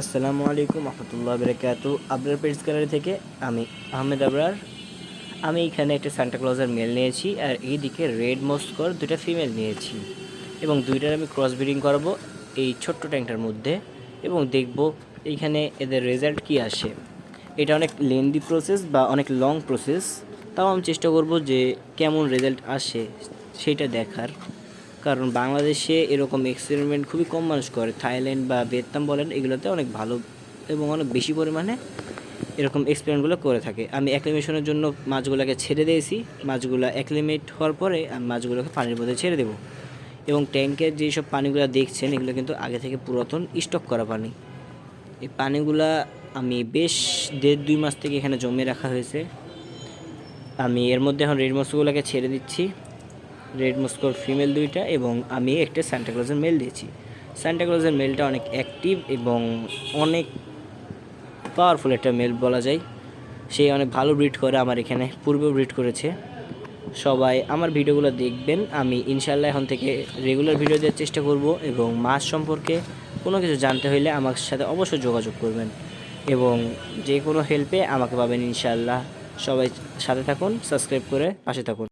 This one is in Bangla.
আসসালামু আলাইকুম রহমতুল্লাহ বরকাত। আবরার পেটস গ্যালারি থেকে আমি আহমেদ আবরার। আমি এখানে একটা সান্টা ক্লজের মেল নিয়েছি আর এইদিকে রেড মস্কর দুটা ফিমেল নিয়েছি। এবং দুইটার আমি ক্রস ব্রিডিং করাবো এই ছোট্ট ট্যাঙ্কটার মধ্যে এবং দেখব এইখানে এদের রেজাল্ট কি আসে। এটা অনেক লেন্দি প্রসেস বা অনেক লং প্রসেস তাও আমি চেষ্টা করব যে কেমন রেজাল্ট আসে সেটা দেখার। কারণ বাংলাদেশে এরকম এক্সপেরিমেন্ট খুবই কম মানুষ করে। থাইল্যান্ড বা ভিয়েতনাম বলেন, এগুলোতে অনেক ভালো এবং অনেক বেশি পরিমাণে এরকম এক্সপেরিমেন্টগুলো করে থাকে। আমি অ্যাক্লিমেশনের জন্য মাছগুলোকে ছেড়ে দিয়েছি। মাছগুলো অ্যাক্লিমেট হওয়ার পরে আমি মাছগুলোকে পানির মধ্যে ছেড়ে দেবো। এবং ট্যাঙ্কের যেসব পানিগুলো দেখছেন, এগুলো কিন্তু আগে থেকে পুরাতন স্টক করা পানি। এই পানিগুলা আমি বেশ দেড় দুই মাস থেকে এখানে জমে রাখা হয়েছে। আমি এর মধ্যে এখন রেড মস্কোগুলোকে ছেড়ে দিচ্ছি। রেড মস্কোর ফিমেল দুইটা এবং আমি একটা স্যান্টাক্লজের মেল দিয়েছি। স্যান্টাক্লজের মেলটা অনেক অ্যাক্টিভ এবং অনেক পাওয়ারফুল একটা মেল বলা যায়। সে অনেক ভালো ব্রিড করে আমার এখানে, পূর্বেও ব্রিড করেছে। সবাই আমার ভিডিওগুলো দেখবেন, আমি ইনশাল্লাহ এখন থেকে রেগুলার ভিডিও দেওয়ার চেষ্টা করব এবং মাছ সম্পর্কে কোনো কিছু জানতে হলে আমার সাথে অবশ্যই যোগাযোগ করবেন এবং যে কোনো হেল্পে আমাকে পাবেন ইনশাল্লাহ সবাই সাথে থাকুন সাবস্ক্রাইব করে পাশে থাকুন।